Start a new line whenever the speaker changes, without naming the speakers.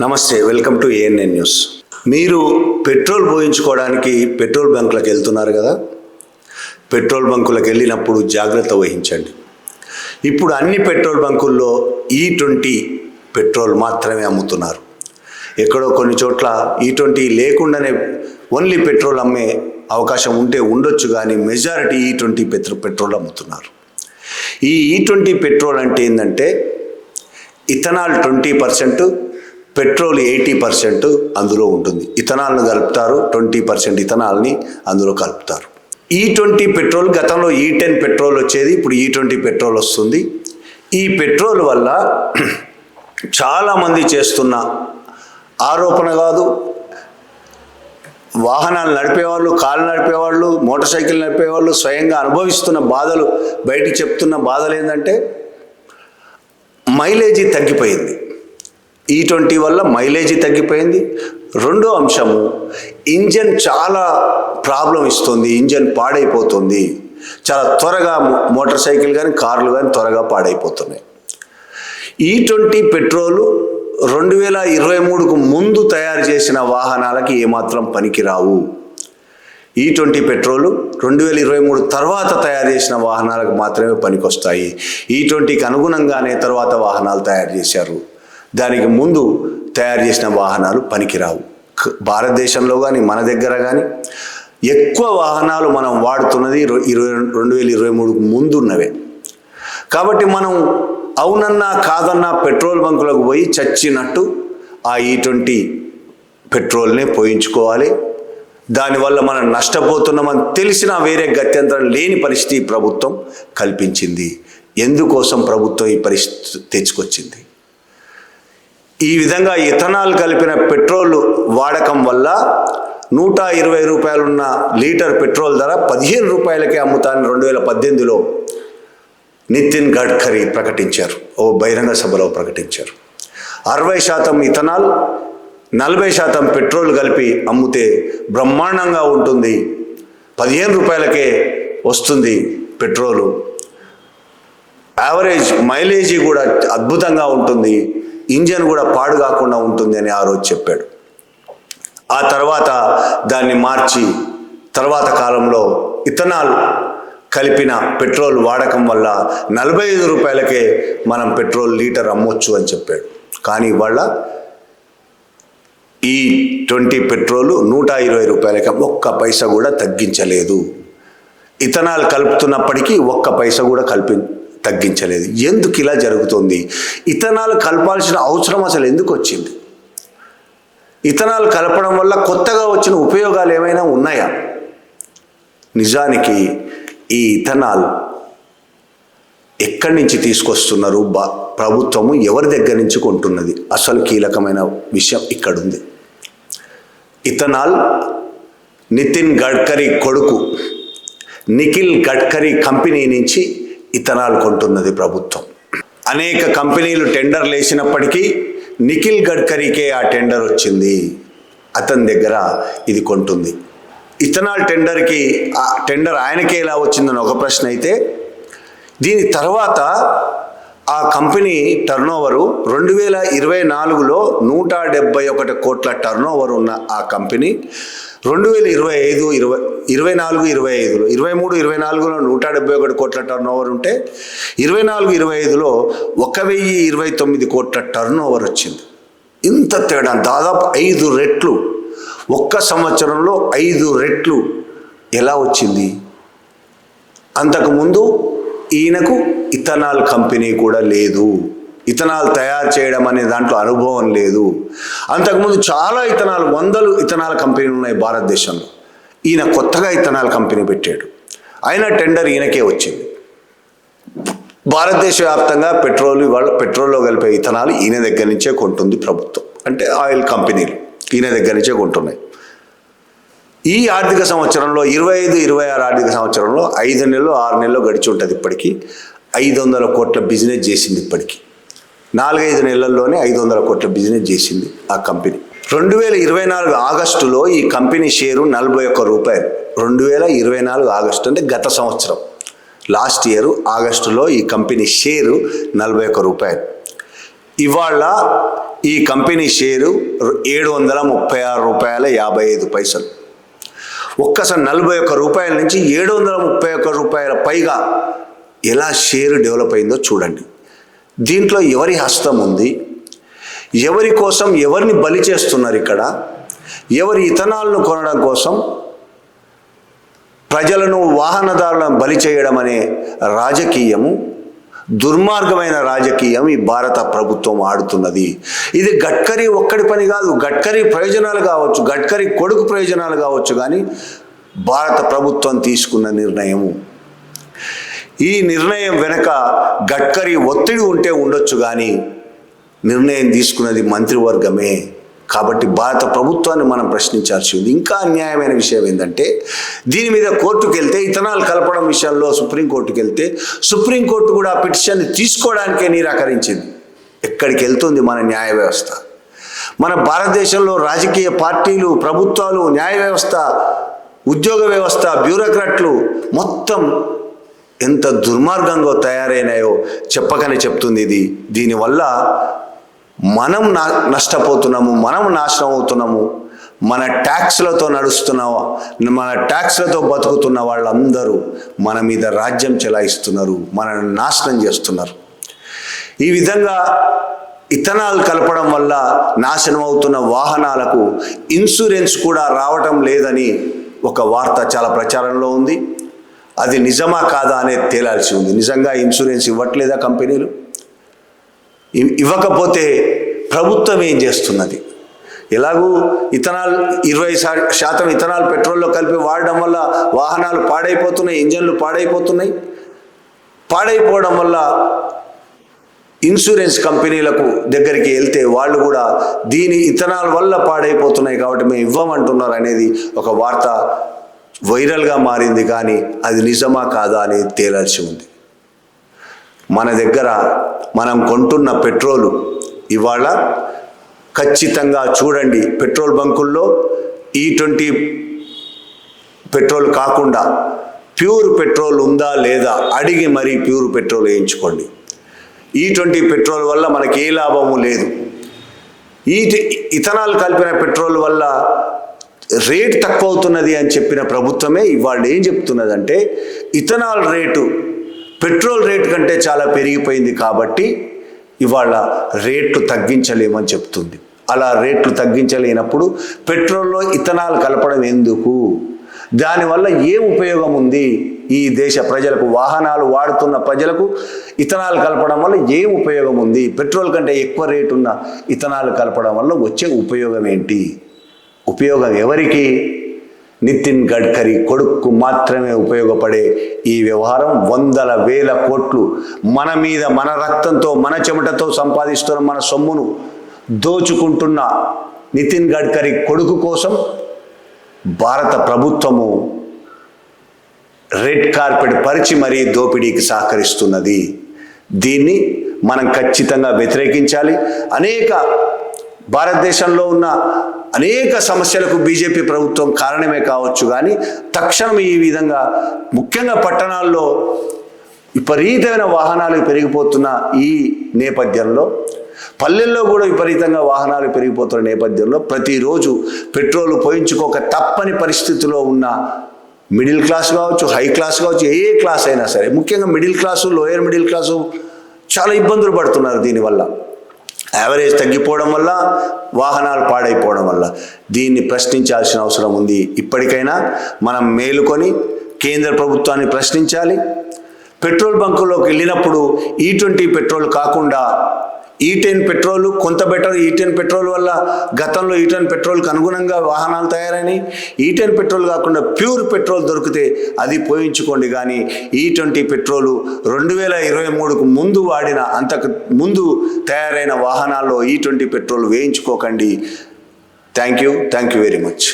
నమస్తే welcome to ANN news. మీరు petrol పోయించుకోవడానికి పెట్రోల్ బంకులకు వెళ్తున్నారు కదా? పెట్రోల్ బంకులకు వెళ్ళినప్పుడు జాగ్రత్త వహించండి. ఇప్పుడు అన్ని పెట్రోల్ బంకుల్లో ఈ ట్వంటీ పెట్రోల్ మాత్రమే అమ్ముతున్నారు. ఎక్కడో కొన్ని చోట్ల ఈ ట్వంటీ లేకుండానే ఓన్లీ పెట్రోల్ అమ్మే అవకాశం ఉంటే ఉండొచ్చు కానీ మెజారిటీ ఈ ట్వంటీ పెట్రో పెట్రోల్ అమ్ముతున్నారు. ఈ ఈ ట్వంటీ పెట్రోల్ అంటే ఏంటంటే ethanol twenty percent petrol eighty percent అందులో ఉంటుంది. ఇథనాల్ను కలుపుతారు ట్వంటీ పర్సెంట్ ఇథనాల్ని అందులో కలుపుతారు. ఈ ట్వంటీ పెట్రోల్ గతంలో ఈ టెన్ పెట్రోల్ వచ్చేది ఇప్పుడు ఈ ట్వంటీ పెట్రోల్ వస్తుంది. ఈ పెట్రోల్ వల్ల చాలామంది చేస్తున్న ఆరోపణ కాదు. వాహనాలు నడిపేవాళ్ళు కాళ్ళు నడిపేవాళ్ళు మోటార్ సైకిల్ నడిపేవాళ్ళు స్వయంగా అనుభవిస్తున్న బాధలు బయటికి చెప్తున్న బాధలు ఏంటంటే మైలేజీ తగ్గిపోయింది. E ఈ ట్వంటీ వల్ల మైలేజీ తగ్గిపోయింది. రెండో అంశము ఇంజన్ చాలా ప్రాబ్లం ఇస్తుంది ఇంజన్ పాడైపోతుంది. చాలా త్వరగా మోటార్ సైకిల్ కానీ కార్లు కానీ త్వరగా పాడైపోతున్నాయి. E ఈ ట్వంటీ పెట్రోలు రెండు వేల ఇరవై మూడుకు ముందు తయారు చేసిన వాహనాలకి ఏమాత్రం పనికిరావు. E ఈ ట్వంటీ పెట్రోలు రెండు వేల ఇరవై మూడు తర్వాత తయారు చేసిన వాహనాలకు మాత్రమే పనికొస్తాయి. ఈ ట్వంటీకి అనుగుణంగానే తర్వాత వాహనాలు తయారు చేశారు. దానికి ముందు తయారు చేసిన వాహనాలు పనికిరావు. భారతదేశంలో కానీ మన దగ్గర కానీ ఎక్కువ వాహనాలు మనం వాడుతున్నది ఇరవై రెండు వేల ఇరవై మూడుకు ముందున్నవే. కాబట్టి మనం అవునన్నా కాదన్నా పెట్రోల్ బంకులకు పోయి చచ్చినట్టు ఆ ఈ ట్వంటీ పెట్రోల్నే పోయించుకోవాలి. దానివల్ల మనం నష్టపోతున్నామని తెలిసినా వేరే గత్యంతరం లేని పరిస్థితి ప్రభుత్వం కల్పించింది. ఎందుకోసం ప్రభుత్వం ఈ పరిస్థితి తెచ్చుకొచ్చింది? ఈ విధంగా ఇథనాల్ కలిపిన పెట్రోల్ వాడకం వల్ల నూట ఇరవై రూపాయలున్న లీటర్ పెట్రోల్ ధర పదిహేను రూపాయలకే అమ్ముతానని రెండు వేల పద్దెనిమిదిలో నితిన్ గడ్కరీ ప్రకటించారు. ఓ బహిరంగ సభలో ప్రకటించారు. అరవై శాతం ఇథనాల్ నలభై శాతం పెట్రోల్ కలిపి అమ్మితే బ్రహ్మాండంగా ఉంటుంది. పదిహేను రూపాయలకే వస్తుంది పెట్రోలు. యావరేజ్ మైలేజీ కూడా అద్భుతంగా ఉంటుంది. ఇంజన్ కూడా పాడు కాకుండా ఉంటుంది అని ఆ రోజు చెప్పాడు. ఆ తర్వాత దాన్ని మార్చి తర్వాత కాలంలో ఇథనాల్ కలిపిన పెట్రోల్ వాడకం వల్ల నలభై ఐదు రూపాయలకే మనం పెట్రోల్ లీటర్ అమ్మొచ్చు అని చెప్పాడు. కానీ ఇవాళ ఈ ట్వంటీ పెట్రోలు నూట ఇరవై రూపాయలకి ఒక్క పైసా కూడా తగ్గించలేదు. ఇథనాల్ కలుపుతున్నప్పటికీ ఒక్క పైసా కూడా కలిపి తగ్గించలేదు. ఎందుకు ఇలా జరుగుతుంది? ఇథనాల్ కలపాల్సిన అవసరం అసలు ఎందుకు వచ్చింది? ఇథనాల్ కలపడం వల్ల కొత్తగా వచ్చిన ఉపయోగాలు ఏమైనా ఉన్నాయా? నిజానికి ఈ ఇథనాల్ ఎక్కడి నుంచి తీసుకొస్తున్నారు? బా ప్రభుత్వము ఎవరి దగ్గర నుంచి కొంటున్నది? అసలు కీలకమైన విషయం ఇక్కడ ఉంది ఇథనాల్ నితిన్ గడ్కరీ కొడుకు నిఖిల్ గడ్కరీ కంపెనీ నుంచి ఇథనాల్ కొంటున్నది ప్రభుత్వం. అనేక కంపెనీలు టెండర్లు వేసినప్పటికీ నిఖిల్ గడ్కరీకే ఆ టెండర్ వచ్చింది. అతని దగ్గర ఇది కొంటుంది. ఇథనాల్ టెండర్కి ఆ టెండర్ ఆయనకే ఎలా వచ్చిందని ఒక ప్రశ్న అయితే దీని తర్వాత ఆ కంపెనీ టర్నోవరు రెండు వేల ఇరవై నాలుగులో నూట డెబ్బై ఒకటి కోట్ల టర్నోవర్ ఉన్న ఆ కంపెనీ రెండు వేల ఇరవై ఐదు ఇరవై ఇరవై నాలుగు ఇరవై ఐదులో ఇరవై మూడు ఇరవై నాలుగులో నూట డెబ్బై ఒకటి కోట్ల టర్న్ ఓవర్ ఉంటే ఇరవై నాలుగు ఇరవై ఐదులో ఒక వెయ్యి ఇరవై తొమ్మిది కోట్ల టర్న్ ఓవర్ వచ్చింది. ఇంత తేడా దాదాపు ఐదు రెట్లు ఒక్క సంవత్సరంలో ఐదు రెట్లు ఎలా వచ్చింది? అంతకుముందు ఈయనకు ఇథనాల్ కంపెనీ కూడా లేదు. ఇథనాల్ తయారు చేయడం అనే దాంట్లో అనుభవం లేదు. అంతకుముందు చాలా ఇథనాల్ వందలు ఇథనాల్ కంపెనీలు ఉన్నాయి భారతదేశంలో. ఈయన కొత్తగా ఇథనాల్ కంపెనీ పెట్టాడు. అయినా టెండర్ ఈయనకే వచ్చింది. భారతదేశ వ్యాప్తంగా పెట్రోల్ ఇవాళ పెట్రోల్లో కలిపే ఇథనాల్ ఈయన దగ్గర నుంచే కొంటుంది ప్రభుత్వం. అంటే ఆయిల్ కంపెనీలు ఈయన దగ్గర నుంచే కొంటున్నాయి. ఈ ఆర్థిక సంవత్సరంలో ఇరవై ఐదు ఇరవై ఆరు ఆర్థిక సంవత్సరంలో ఐదు నెలలు ఆరు నెలలు గడిచి ఉంటుంది ఇప్పటికీ. ఐదు వందల కోట్ల బిజినెస్ చేసింది ఇప్పటికీ. నాలుగైదు నెలల్లోనే ఐదు వందల కోట్ల బిజినెస్ చేసింది ఆ కంపెనీ. రెండు వేల ఇరవై నాలుగు ఆగస్టులో ఈ కంపెనీ షేరు నలభై ఒక్క రూపాయలు. రెండు వేల ఇరవై నాలుగు ఆగస్టు అంటే గత సంవత్సరం. లాస్ట్ ఇయర్ ఆగస్టులో ఈ కంపెనీ షేరు నలభై ఒక్క రూపాయలు. ఇవాళ ఈ కంపెనీ షేరు ఏడు వందల ముప్పై ఆరు రూపాయల యాభై ఐదు పైసలు. ఒక్కసారి నలభై ఒక్క రూపాయల నుంచి ఏడు వందల ముప్పై ఒక్క రూపాయల పైగా ఎలా షేరు డెవలప్ అయిందో చూడండి. దీంట్లో ఎవరి హస్తం ఉంది? ఎవరి కోసం ఎవరిని బలి చేస్తున్నారు ఇక్కడ? ఎవరి ఇథనాల్ను కొనడం కోసం ప్రజలను వాహనదారులను బలి చేయడం అనే రాజకీయము దుర్మార్గమైన రాజకీయం ఈ భారత ప్రభుత్వం ఆడుతున్నది. ఇది గడ్కరీ ఒక్కడి పని కాదు గడ్కరీ ప్రయోజనాలు కావచ్చు గడ్కరీ కొడుకు ప్రయోజనాలు కావచ్చు కానీ భారత ప్రభుత్వం తీసుకున్న నిర్ణయము. ఈ నిర్ణయం వెనక గడ్కరీ ఒత్తిడి ఉంటే ఉండొచ్చు కానీ నిర్ణయం తీసుకున్నది మంత్రివర్గమే. కాబట్టి భారత ప్రభుత్వాన్ని మనం ప్రశ్నించాల్సి ఉంది. ఇంకా అన్యాయమైన విషయం ఏంటంటే దీని మీద కోర్టుకు వెళ్తే ఇథనాల్ కలపడం విషయంలో సుప్రీంకోర్టుకు వెళ్తే సుప్రీంకోర్టు కూడా ఆ పిటిషన్ని తీసుకోవడానికే నిరాకరించింది. ఎక్కడికి వెళ్తుంది మన న్యాయ వ్యవస్థ? మన భారతదేశంలో రాజకీయ పార్టీలు ప్రభుత్వాలు న్యాయ వ్యవస్థ ఉద్యోగ వ్యవస్థ బ్యూరోక్రాట్లు మొత్తం ఎంత దుర్మార్గంగా తయారైనాయో చెప్పకనే చెప్తుంది ఇది. దీనివల్ల మనం నా నష్టపోతున్నాము మనం నాశనం అవుతున్నాము మన ట్యాక్స్లతో నడుస్తున్న మన ట్యాక్స్లతో బతుకుతున్న వాళ్ళందరూ మన మీద రాజ్యం చెలాయిస్తున్నారు మనల్ని నాశనం చేస్తున్నారు. ఈ విధంగా ఇథనాల్ కలపడం వల్ల నాశనం అవుతున్న వాహనాలకు ఇన్సూరెన్స్ కూడా రావటం లేదని ఒక వార్త చాలా ప్రచారంలో ఉంది. అది నిజమా కాదా అనేది తేలాల్సి ఉంది. నిజంగా ఇన్సూరెన్స్ ఇవ్వట్లేదా కంపెనీలు? ఇవ్వకపోతే ప్రభుత్వం ఏం చేస్తున్నది? ఎలాగూ ఇథనాల్ ఇరవై శాతం ఇథనాల్ పెట్రోల్లో కలిపి వాడడం వల్ల వాహనాలు పాడైపోతున్నాయి ఇంజన్లు పాడైపోతున్నాయి. పాడైపోవడం వల్ల ఇన్సూరెన్స్ కంపెనీలకు దగ్గరికి వెళ్తే వాళ్ళు కూడా దీని ఇథనాల్ వల్ల పాడైపోతున్నాయి కాబట్టి మేము ఇవ్వమంటున్నారు అనేది ఒక వార్త వైరల్గా మారింది కానీ అది నిజమా కాదా అనేది తేలాల్సి ఉంది. మన దగ్గర మనం కొంటున్న పెట్రోలు ఇవాళ ఖచ్చితంగా చూడండి పెట్రోల్ బంకుల్లో ఈ ట్వంటీ పెట్రోల్ కాకుండా ప్యూర్ పెట్రోల్ ఉందా లేదా అడిగి మరీ ప్యూర్ పెట్రోల్ వేయించుకోండి. ఈ ట్వంటీ పెట్రోల్ వల్ల మనకి ఏ లాభము లేదు. ఈ ఇథనాల్ కలిపిన పెట్రోల్ వల్ల రేట్ తక్కువ అవుతున్నది అని చెప్పిన ప్రభుత్వమే ఇవాళ ఏం చెప్తున్నదంటే ఇథనాల్ రేటు పెట్రోల్ రేటు కంటే చాలా పెరిగిపోయింది కాబట్టి ఇవాళ రేట్లు తగ్గించలేమని చెప్తుంది. అలా రేట్లు తగ్గించలేనప్పుడు పెట్రోల్లో ఇథనాల్ కలపడం ఎందుకు? దానివల్ల ఏం ఉపయోగం ఉంది? ఈ దేశ ప్రజలకు వాహనాలు వాడుతున్న ప్రజలకు ఇథనాల్ కలపడం వల్ల ఏం ఉపయోగం ఉంది? పెట్రోల్ కంటే ఎక్కువ రేటు ఉన్న ఇథనాల్ కలపడం వల్ల వచ్చే ఉపయోగం ఏంటి? ఉపయోగం ఎవరికి? నితిన్ గడ్కరీ కొడుకు మాత్రమే ఉపయోగపడే ఈ వ్యవహారం వందల వేల కోట్లు మన మీద మన రక్తంతో మన చెమటతో సంపాదిస్తున్న మన సొమ్మును దోచుకుంటున్న నితిన్ గడ్కరీ కొడుకు కోసం భారత ప్రభుత్వము రెడ్ కార్పెట్ పరిచి మరీ దోపిడీకి సహకరిస్తున్నది. దీన్ని మనం ఖచ్చితంగా వ్యతిరేకించాలి. అనేక భారతదేశంలో ఉన్న అనేక సమస్యలకు బీజేపీ ప్రభుత్వం కారణమే కావచ్చు కానీ తక్షణం ఈ విధంగా ముఖ్యంగా పట్టణాల్లో విపరీతమైన వాహనాలు పెరిగిపోతున్న ఈ నేపథ్యంలో పల్లెల్లో కూడా విపరీతంగా వాహనాలు పెరిగిపోతున్న నేపథ్యంలో ప్రతిరోజు పెట్రోల్ పోయించుకోక తప్పని పరిస్థితిలో ఉన్న మిడిల్ క్లాస్ కావచ్చు హై క్లాస్ కావచ్చు ఏ క్లాస్ అయినా సరే ముఖ్యంగా middle class lower middle class చాలా ఇబ్బందులు పడుతున్నారు దీనివల్ల. యావరేజ్ తగ్గిపోవడం వల్ల వాహనాలు పాడైపోవడం వల్ల. దీన్ని ప్రశ్నించాల్సిన అవసరం ఉంది ఇప్పటికైనా. మనం మేలుకొని కేంద్ర ప్రభుత్వాన్ని ప్రశ్నించాలి. పెట్రోల్ బంకులోకి వెళ్ళినప్పుడు ఈ ట్వంటీ పెట్రోల్ కాకుండా E ఈ టెన్ పెట్రోల్ కొంత బెటర్ ఈ టెన్ పెట్రోల్ వల్ల గతంలో e ఈ టెన్ పెట్రోల్కి అనుగుణంగా వాహనాలు తయారైనాయి. E ఈ టెన్ పెట్రోల్ కాకుండా ప్యూర్ పెట్రోల్ దొరికితే అది పోయించుకోండి. కానీ ఈ ట్వంటీ పెట్రోలు రెండు వేల ఇరవై మూడుకు ముందు వాడిన అంతకు ముందు తయారైన వాహనాల్లో ఈ twenty petrol వేయించుకోకండి. Thank you thank you very much